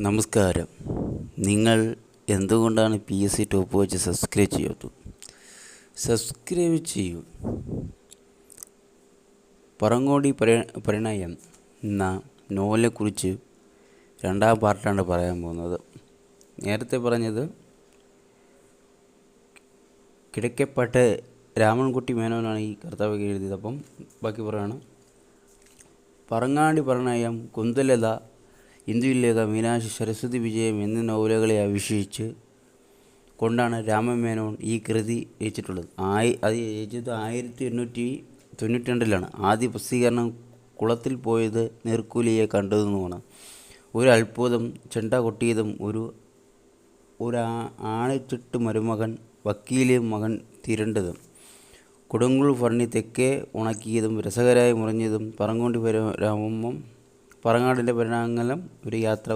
നമസ്കാരം. നിങ്ങൾ എന്തുകൊണ്ടാണ് പി എസ് സി ടോപ്പ് വെച്ച് സബ്സ്ക്രൈബ് ചെയ്യാത്തത്? സബ്സ്ക്രൈബ് ചെയ്യൂ. പറങ്ങോടി പ്രണയം എന്ന നോവലിനെക്കുറിച്ച് രണ്ടാം പാർട്ടാണ് പറയാൻ പോകുന്നത്. നേരത്തെ പറഞ്ഞത് കിടക്കപ്പാട്ട് രാമൻകുട്ടി മേനോനാണ് ഈ കർത്താവ് എഴുതിയത്. അപ്പം ബാക്കി പറയാണ്. പറങ്ങാടി പ്രണയം കുന്തലത ഇന്ദുലേഖ മീനാശി സരസ്വതി വിജയം എന്നീ നോവലുകളെ അഭിഷേകിച്ച് കൊണ്ടാണ് രാമമേനോൻ ഈ കൃതി രചിച്ചിട്ടുള്ളത്. ആയി അത് രചിച്ചത് ആയിരത്തി എണ്ണൂറ്റി തൊണ്ണൂറ്റി രണ്ടിലാണ് ആദ്യ പ്രസിദ്ധീകരണം കുളത്തിൽ പോയത് നീർക്കൂലിയെ കണ്ടതെന്നുമാണ്. ഒരു അത്ഭുതം ചെണ്ട കൊട്ടിയതും ഒരു ഒരു ആണിച്ചിട്ട് മരുമകൻ വക്കീലെ മകൻ തിരണ്ടതും കൊടുങ്ങൂർ ഫർണി തെക്കേ ഉണക്കിയതും രസകരായി മുറിഞ്ഞതും പറങ്ങോണ്ടി രാമം പറങ്ങാടിന്റെ പരിണാമങ്ങളും ഒരു യാത്ര